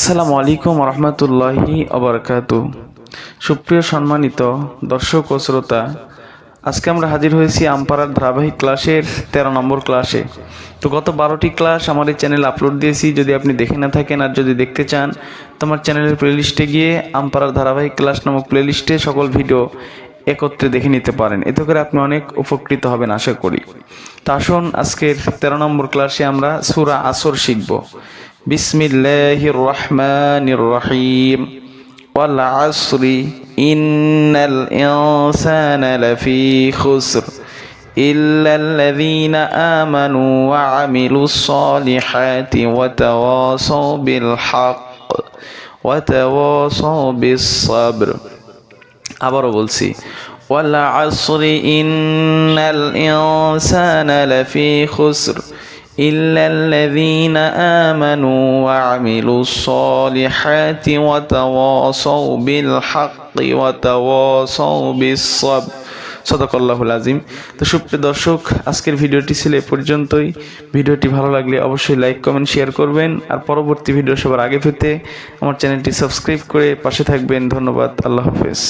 আসসালামু আলাইকুম রহমতুল্লাহি অবরকাতু সুপ্রিয় সম্মানিত দর্শক ও শ্রোতা, আজকে আমরা হাজির হয়েছি আমপাড়ার ধারাবাহিক ক্লাসের তেরো নম্বর ক্লাসে। তো গত বারোটি ক্লাস আমার এই চ্যানেলে আপলোড দিয়েছি, যদি আপনি দেখে না থাকেন আর যদি দেখতে চান তোমার চ্যানেলের প্লেলিস্টে গিয়ে আমপাড়ার ধারাবাহিক ক্লাস নামক প্লেলিস্টে সকল ভিডিও একত্রে দেখে নিতে পারেন। এতে করে আপনি অনেক উপকৃত হবেন আশা করি। তা আসুন আজকের তেরো নম্বর ক্লাসে আমরা সুরা আসর শিখব। বিসমিল্লাহির রহমানির রহিম والعصر إن الإنسان لفي خسر إلا الذين آمنوا وعملوا الصالحات وتواصوا بالحق وتواصوا بالصبر আবারও বলছি والعصر إن الإنسان لفي خسر إلا الذين آمنوا وعملوا الصالحات وتواصوا بالحق وتواصوا بالصبر সদকাল্লাহুল আজিম তো সুপ্রিয় দর্শক আজকের ভিডিওটি ছিল এ পর্যন্তই ভিডিওটি ভালো লাগলে অবশ্যই লাইক কমেন্ট শেয়ার করবেন আর পরবর্তী ভিডিও সবার আগে পেতে আমার চ্যানেলটি সাবস্ক্রাইব করে পাশে থাকবেন ধন্যবাদ আল্লাহ হাফেজ